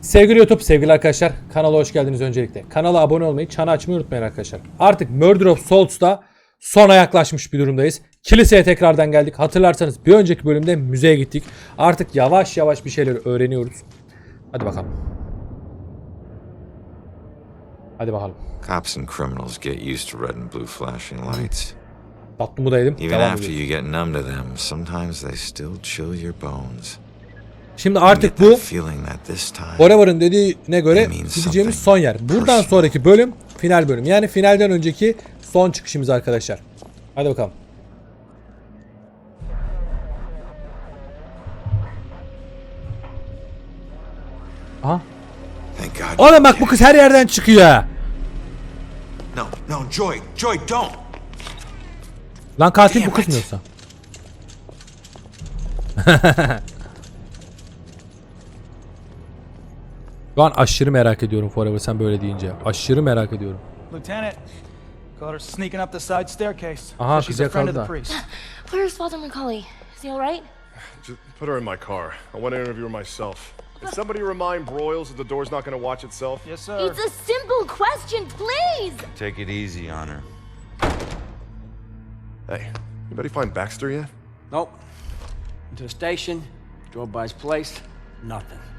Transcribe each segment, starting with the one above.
Sevgili YouTube, sevgili arkadaşlar, kanala hoş geldiniz öncelikle. Kanala abone olmayı, çanı açmayı unutmayın arkadaşlar. Artık Murder of Souls'ta sona yaklaşmış bir durumdayız. Kiliseye tekrardan geldik. Hatırlarsanız bir önceki bölümde müzeye gittik. Artık yavaş yavaş bir şeyler öğreniyoruz. Hadi bakalım. Hadi bakalım. Cops and criminals get used to red and blue flashing lights. Tatlımı da yedim. Even after you get numb to them, sometimes they still chill your bones. Şimdi artık bu Forever'ın dediğine göre gideceğimiz son yer. Buradan sonraki bölüm final bölüm. Yani finalden önceki son çıkışımız arkadaşlar. Hadi bakalım. Aha. Thank God. Oğlum bak bu kız her yerden çıkıyor. No, no, Joy, Joy, don't. Lan katil bu kız mı yoksa? Şu an aşırı merak ediyorum Forever sen böyle deyince. Aşırı merak ediyorum. Lieutenant, caught her sneaking up the side staircase. Aha, Says she's kız a friend of the yakaladı. priest. Where's Father Macaulay? Is he alright? Just put her in my car. I want to interview her myself. Can somebody remind Broyles that the door's not going to watch itself? Yes, sir. It's a simple question, please! Take it easy on her. Hey, anybody find Baxter yet? Nope. Went to the station, drove by his place, nothing.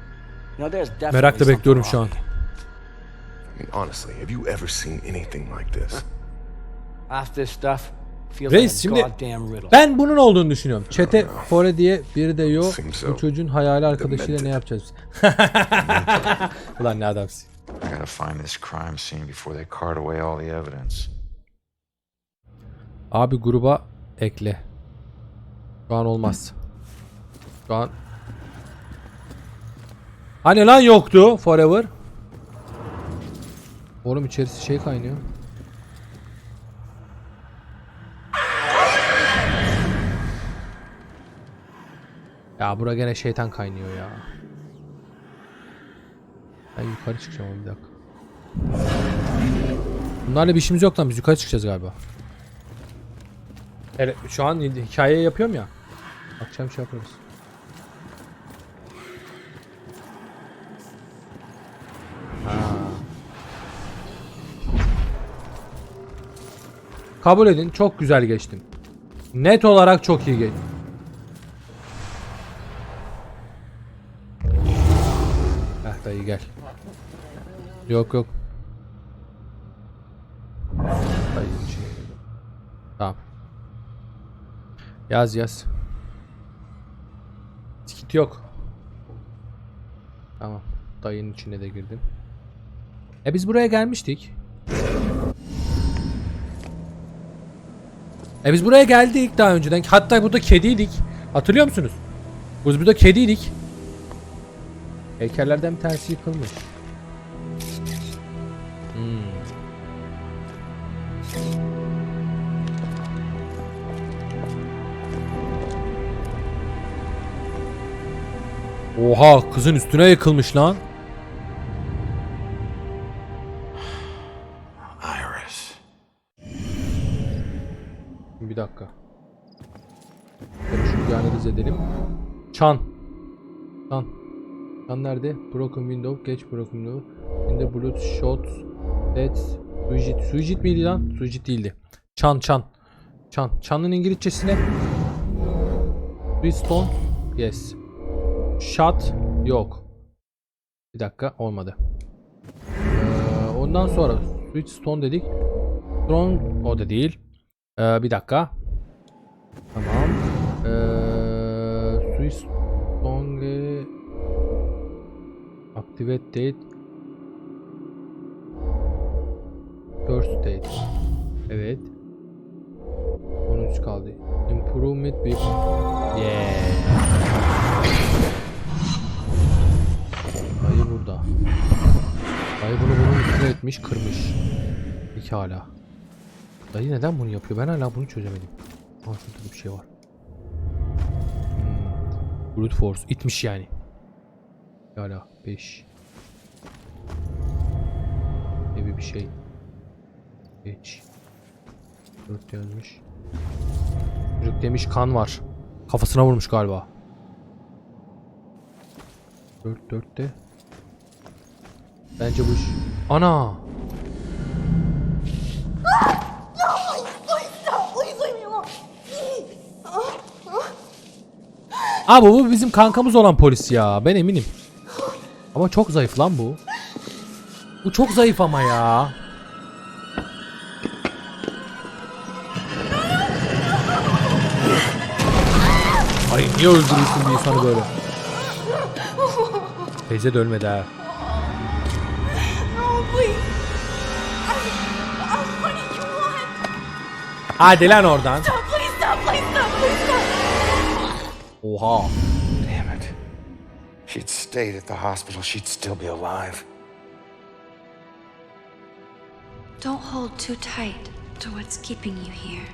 Merakla bekliyorum şu an. wrong. I mean, honestly, have you ever seen anything like this? Half this stuff feels Reis, like a şimdi goddamn riddle. Ben bunun olduğunu düşünüyorum. Çete Fore diye biri de yok. Bu çocuğun hayali arkadaşıyla ne yapacağız? Ulan ne adamsın. I gotta find this crime scene before they cart away all the evidence. Abi gruba ekle. Şu an olmaz. Şu an Hani lan yoktu Forever. Oğlum içerisi şey kaynıyor. Ya bura gene şeytan kaynıyor ya. Ben yukarı çıkacağım bir dakika. Bunlarla bir işimiz yok lan biz yukarı çıkacağız galiba. Evet şu an hikaye yapıyorum ya. Akşam şey yaparız. Kabul edin çok güzel geçtim. Net olarak çok iyi geçtim. Heh dayı gel. Yok yok. Dayı girdim. Tamam. Yaz yaz. Skit yok. Tamam. Dayının içine de girdim. E biz buraya gelmiştik. E biz buraya geldik daha önceden. Hatta burada kediydik. Hatırlıyor musunuz? Biz burada kediydik. Heykellerden bir tanesi yıkılmış. Hmm. Oha kızın üstüne yıkılmış lan. Çan. Çan. Çan nerede? Broken window. Geç broken window. In blood shot. Dead. Suicide. Suicide miydi lan? Suicide değildi. Çan çan. Çan. Çan'ın İngilizcesi ne? Stone. Yes. Shot. Yok. Bir dakika. Olmadı. Ee, ondan sonra Switch Stone dedik. Stone o da değil. Ee, bir dakika. Tamam. Song e, Activate date. First date. Evet. 13 kaldı. Improvement bir Yeah. Dayı burada. Dayı bunu bunun üstüne etmiş kırmış. İki hala Dayı neden bunu yapıyor? Ben hala bunu çözemedim. Aa şurada da bir şey var. Brute Force. itmiş yani. Hala 5. Gibi bir şey. Geç. 4 yazmış. Çocuk demiş kan var. Kafasına vurmuş galiba. 4 4'te Bence bu iş... Ana! Abi bu bizim kankamız olan polis ya. Ben eminim. Ama çok zayıf lan bu. Bu çok zayıf ama ya. Ay niye öldürüyorsun bir insanı böyle? Teyze de ölmedi ha. Hadi lan oradan. Stop. Oha. Damn it. If she'd stayed at the hospital, she'd still be alive. Don't hold too tight to what's keeping you here.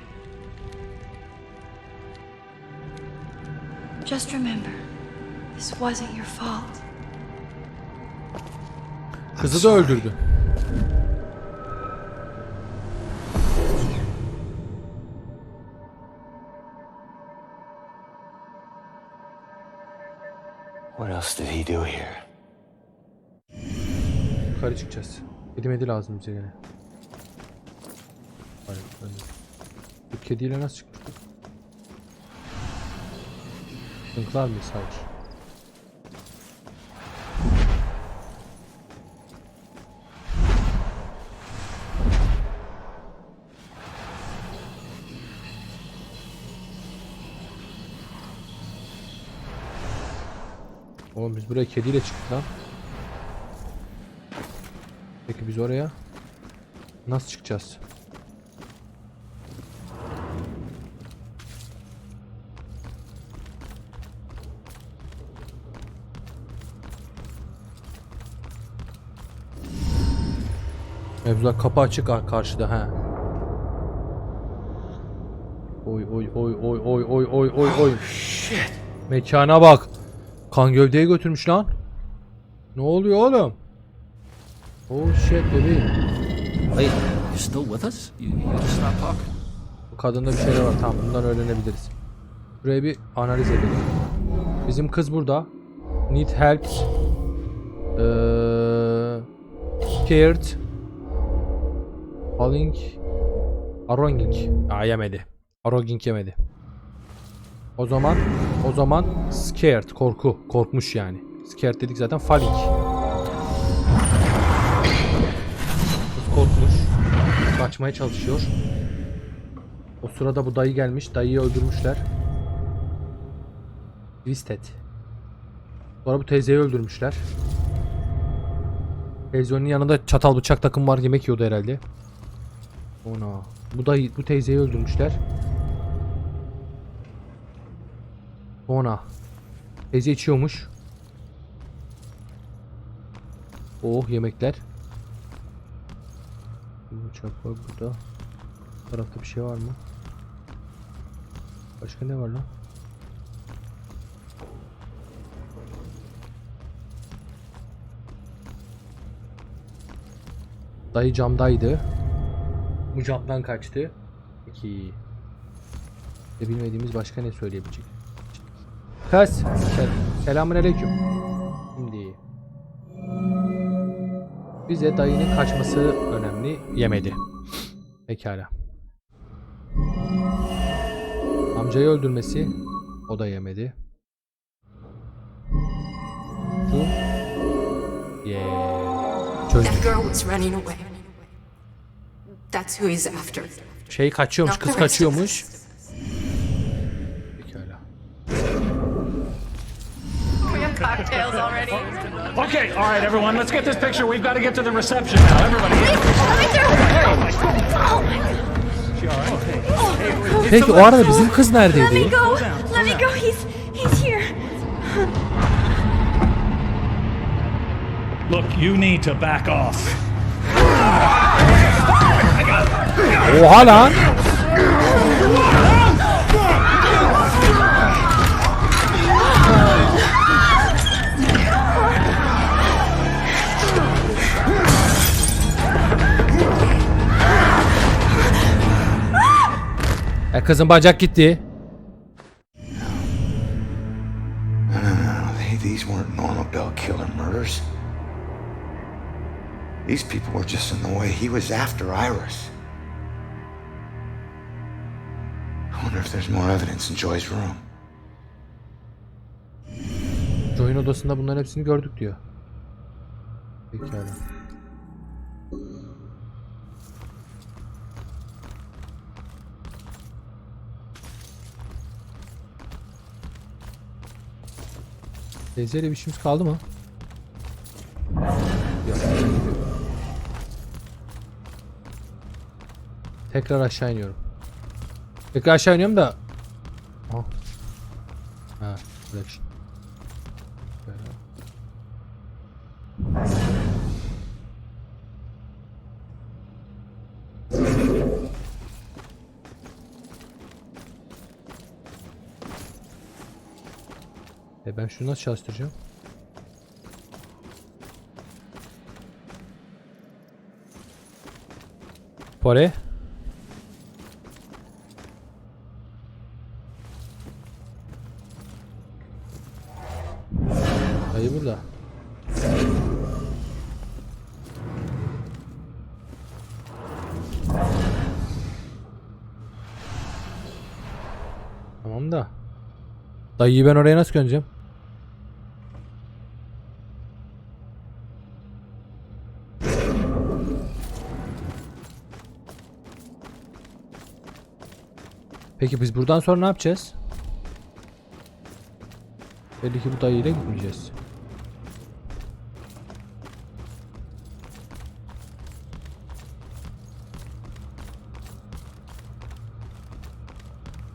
Just remember, this wasn't your fault. Kızı da öldürdü. What else did he do here? Yukarı çıkacağız. Kedi medi lazım bize gene. Hayır, de. Bu kediyle nasıl çıktık? Sıkıntılar mıyız? Hayır. Oğlum biz buraya kediyle çıktık lan. Peki biz oraya nasıl çıkacağız? Mevzular kapı açık karşıda ha. Oy oy oy oy oy oy oy oy oy. Mekana bak. Kan gövdeyi götürmüş lan. Ne oluyor oğlum? Oh shit bebeğim. Wait, you're still with us? You, you just not talking? Bu kadında bir şeyler var. Tamam bundan öğrenebiliriz. Buraya bir analiz edelim. Bizim kız burada. Need help. Eee scared. Falling. Aronging. Aa yemedi. Aronging yemedi. O zaman o zaman scared korku. Korkmuş yani. Scared dedik zaten falling. Kız korkmuş. Kaçmaya çalışıyor. O sırada bu dayı gelmiş. Dayıyı öldürmüşler. Twisted. Sonra bu teyzeyi öldürmüşler. Teyzenin yanında çatal bıçak takım var. Yemek yiyordu herhalde. Ona. Bu dayı, bu teyzeyi öldürmüşler. Ona. Teyze içiyormuş. Oh yemekler. Bıçak var burada. Bu tarafta bir şey var mı? Başka ne var lan? Dayı camdaydı. Bu camdan kaçtı. Peki. Ve bilmediğimiz başka ne söyleyebilecek? Kız. Sel Selamun aleyküm. Şimdi. Bize dayının kaçması önemli. Yemedi. Pekala. Amcayı öldürmesi o da yemedi. Şu yeah. Çözdük. Şey kaçıyormuş, kız kaçıyormuş. Pekala. Cocktails already. Okay, all right, everyone, let's get this picture. We've got to get to the reception now. Everybody. Peki o arada bizim kız Let me go. Let me go. He's he's here. Look, you need to back off. Oha lan. E kızın bacak gitti. These weren't normal bell killer murders. These people were just in the way. He was after Iris. I wonder if there's more evidence in Joy's room. Joy'un odasında bunların hepsini gördük diyor. Pekala. Teyzeyle bir işimiz kaldı mı? Tekrar aşağı iniyorum. Tekrar aşağı iniyorum da. Şunu nasıl çalıştıracağım? Pore. Dayı burada. Tamam da. Dayıyı ben oraya nasıl göndereceğim? Peki biz buradan sonra ne yapacağız? Belli ki bu dayıyla gitmeyeceğiz.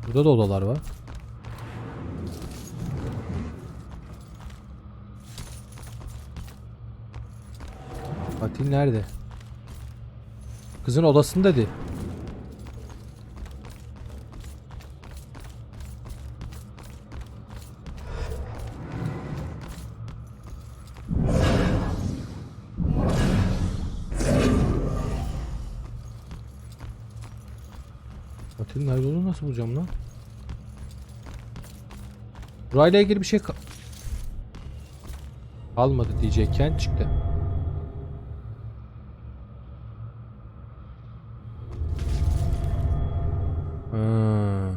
Burada da odalar var. Fatih nerede? Kızın odasında dedi. Nasıl bulacağım lan? Burayla ilgili bir şey ka- kalmadı diyecekken çıktı. Ha.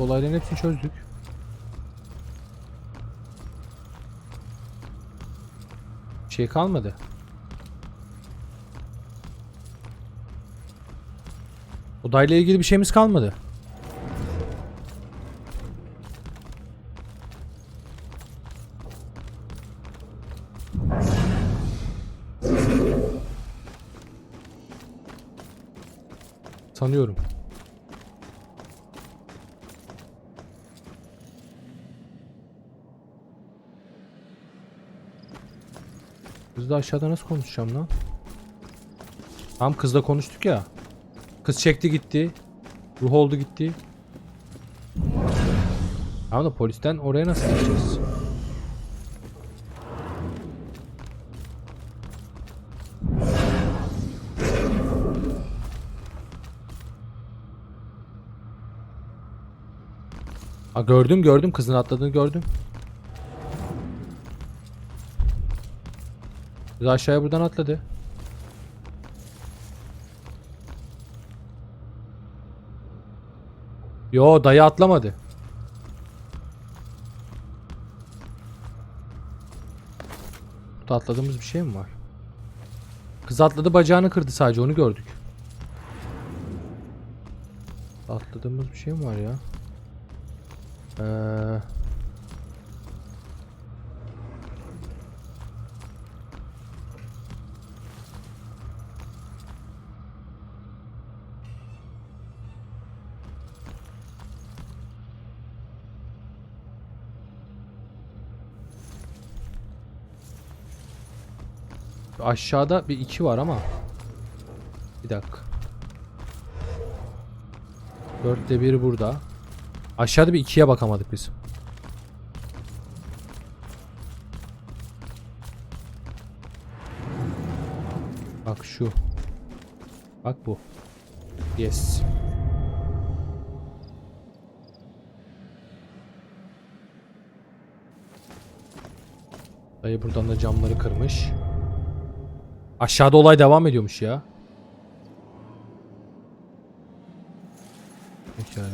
Olayların hepsini çözdük. Bir şey kalmadı. Odayla ilgili bir şeyimiz kalmadı. Sanıyorum. Kızla aşağıda nasıl konuşacağım lan? Tam kızla konuştuk ya. Kız çekti gitti. Ruh oldu gitti. Tamam da polisten oraya nasıl gideceğiz? Ha gördüm gördüm kızın atladığını gördüm. Kız aşağıya buradan atladı. Yo dayı atlamadı. Burada atladığımız bir şey mi var? Kız atladı bacağını kırdı sadece onu gördük. Atladığımız bir şey mi var ya? Eee... Aşağıda bir iki var ama. Bir dakika. Dörtte biri burada. Aşağıda bir ikiye bakamadık biz. Bak şu. Bak bu. Yes. Dayı buradan da camları kırmış. Aşağıda olay devam ediyormuş ya. Pekala.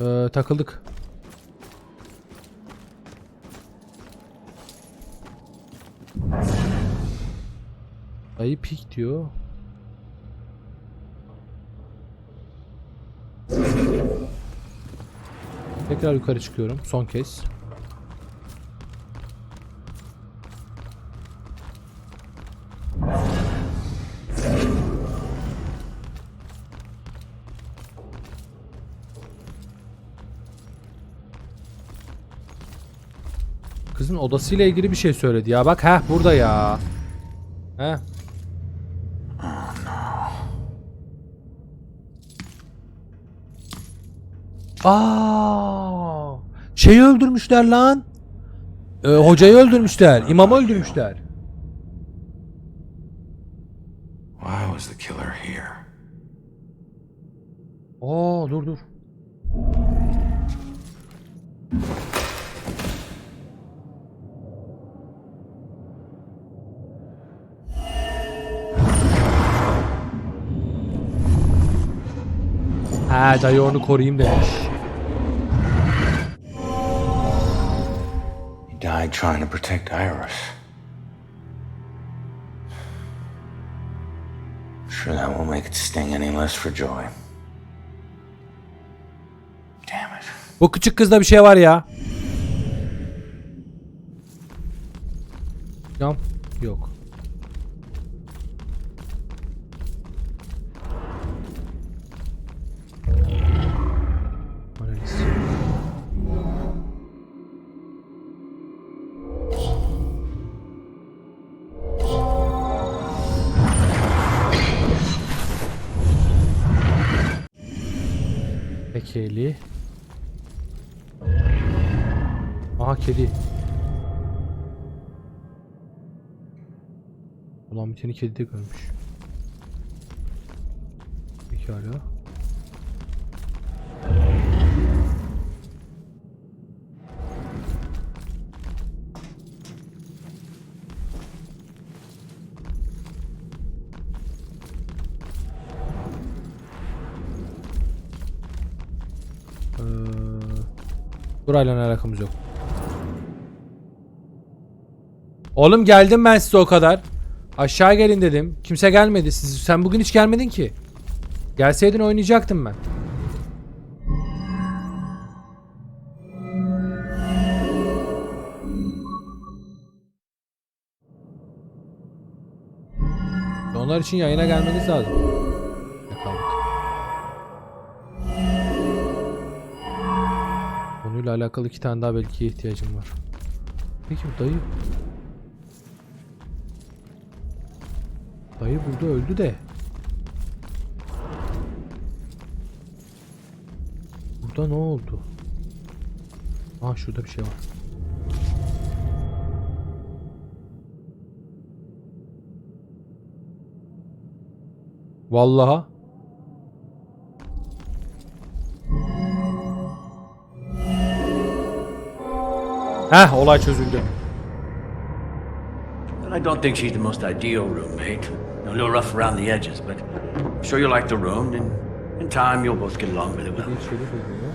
Ee, takıldık. Ayı pik diyor. Tekrar yukarı çıkıyorum son kez. Kızın odasıyla ilgili bir şey söyledi ya. Bak heh burada ya. Heh. Aa! Şeyi öldürmüşler lan. Ee, hocayı öldürmüşler. İmamı öldürmüşler. Why was the killer here? Aa dur dur. Ha dayı onu koruyayım demiş. Died trying to protect Iris. Sure that won't make it sting any less for Joy. Damn it. Bu küçük kızda bir şey var ya. Cam yok. Pekeli. Aha kedi. Ulan bir tane kedi de görmüş. Pekala. Burayla alakamız yok. Oğlum geldim ben size o kadar. Aşağı gelin dedim. Kimse gelmedi. Siz, sen bugün hiç gelmedin ki. Gelseydin oynayacaktım ben. Onlar için yayına gelmeniz lazım. Konuyla alakalı iki tane daha belki ihtiyacım var. Peki bu dayı... Dayı burada öldü de. Burada ne oldu? Aa şurada bir şey var. Vallaha. Heh olay çözüldü. And I don't think she's the most ideal roommate. A little rough around the edges, but I'm sure you'll like the room, and in time you'll both get along really well. Bir şerif ediyor.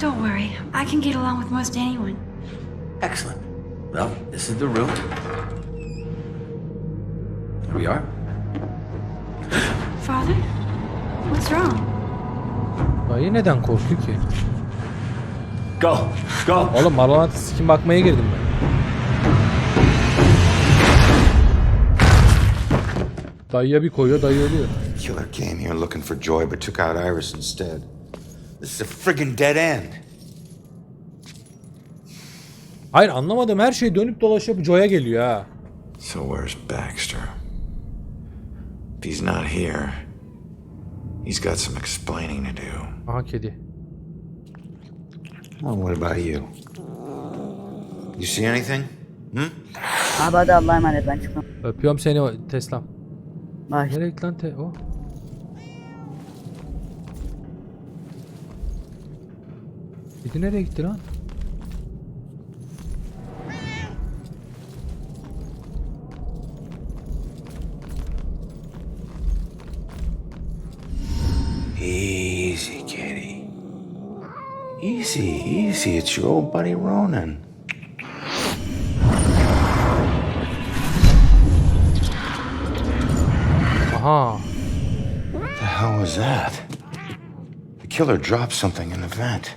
Don't worry, I can get along with most anyone. Excellent. Well, this is the room. Here we are. Father? What's wrong? Dayı neden korktu ki? Go, go. Oğlum Marlon'a skin bakmaya girdim ben. Dayıya bir koyuyor, dayı ölüyor. Killer came here looking for Joy but took out Iris instead. This is a friggin' dead end. Hayır anlamadım her şey dönüp dolaşıp Joe'ya geliyor ha. So where's Baxter? If he's not here, he's got some explaining to do. Aha kedi. Well, what about you? You see anything? Hmm? Abi hadi Allah'a emanet ben çıkmam. Öpüyorum seni o- Teslam. Bye. Nereye gitti lan te o? Kedi nereye gitti lan? Easy, easy. It's your old buddy Ronan. Aha. What the hell was that? The killer dropped something in the vent.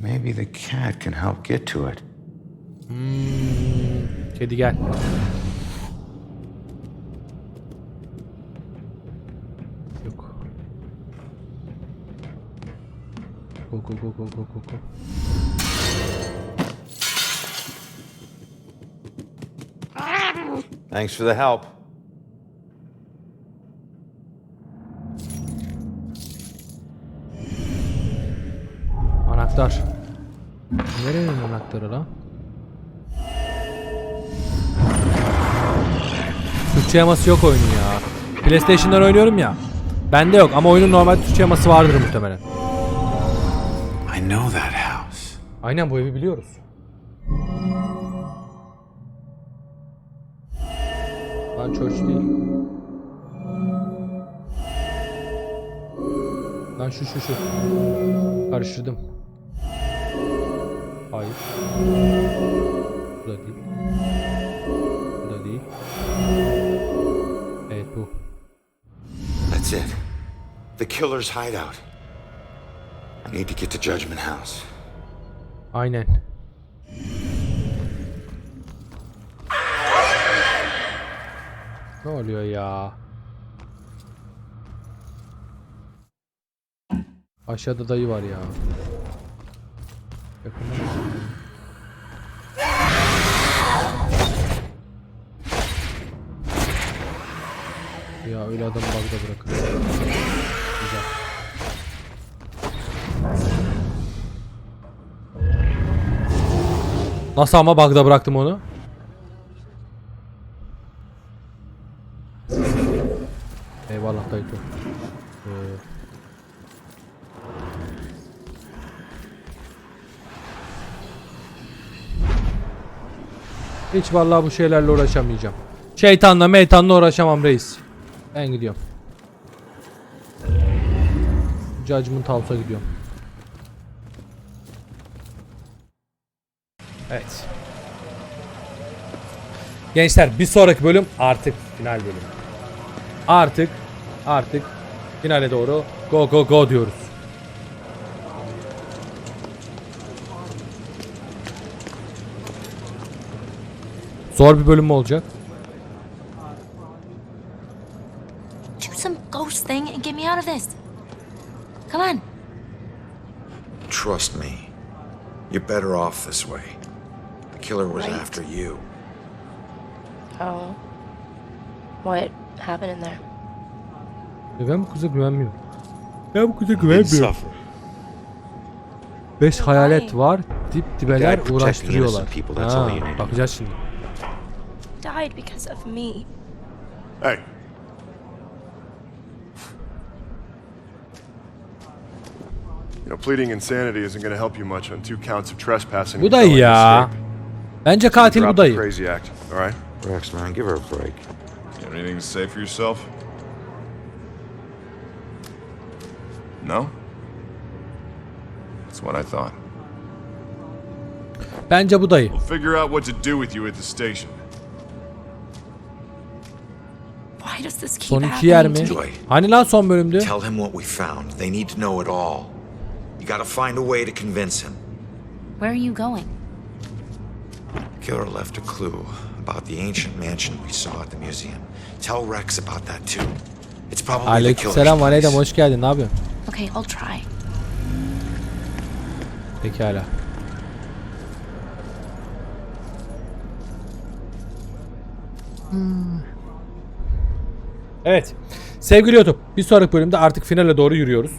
Maybe the cat can help get to it. Hmm. Kedi gel. Go go go go go go. Thanks for the help. Anahtar. Nerenin anahtarı lan? Türkçe yaması yok oyunun ya. PlayStation'dan oynuyorum ya. Bende yok ama oyunun normal Türkçe yaması vardır muhtemelen. I know that house. Aynen bu evi biliyoruz. Lan church değil. Lan şu şu şu. Karıştırdım. Hayır. Bu da değil. Bu da değil. Evet bu. That's it. The killer's hideout. Need to get to Judgment House. Aynen. Ne oluyor ya? Aşağıda dayı var ya. Yakında? Ya öyle adam bagda bırakın. Güzel. Nasıl ama bug'da bıraktım onu? Eyvallah Dayto. Ee, Hiç vallahi bu şeylerle uğraşamayacağım. Şeytanla meytanla uğraşamam reis. Ben gidiyorum. Judgment House'a gidiyorum. Evet. Gençler bir sonraki bölüm artık final bölümü. Artık artık finale doğru go go go diyoruz. Zor bir bölüm mü olacak? Do some ghost thing and get me out of this. Come on. Trust me. You're better off this way. Killer was Right. after you. Oh. What happened in there? Ben bu kıza güvenmiyorum. Ben bu kıza güvenmiyorum. Beş hayalet var. Dip dibeler uğraştırıyorlar. innocent people, that's Ha, all you need to know. bakacağız şimdi. Died because of me. Hey. You know, pleading insanity isn't going to help you much on two counts of trespassing. Bu felony ya. Mistake. Bence katil Drop bu the dayı. crazy act, all right? Rex, man, give her a break. You have anything to say for yourself? No? That's what I thought. Bence bu dayı. We'll figure out what to do with you at the station. Why does this keep Son iki yer mi? happening to me? Joy, Hani lan son bölümdü? tell him what we found. They need to know it all. You gotta find a way to convince him. Where are you going? Killer left a clue about the ancient mansion we saw at the museum. Tell Rex about that too. It's probably Aleykümselam place. Aleydem hoş geldin. Ne yapıyorsun? Okay, I'll try. Pekala. Evet. Sevgili YouTube, bir sonraki bölümde artık finale doğru yürüyoruz.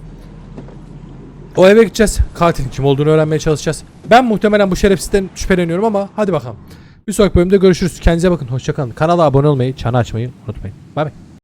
O eve gideceğiz. Katilin kim olduğunu öğrenmeye çalışacağız. Ben muhtemelen bu şerefsizden şüpheleniyorum ama hadi bakalım. Bir sonraki bölümde görüşürüz. Kendinize bakın. Hoşçakalın. Kanala abone olmayı, çanı açmayı unutmayın. Bay bay.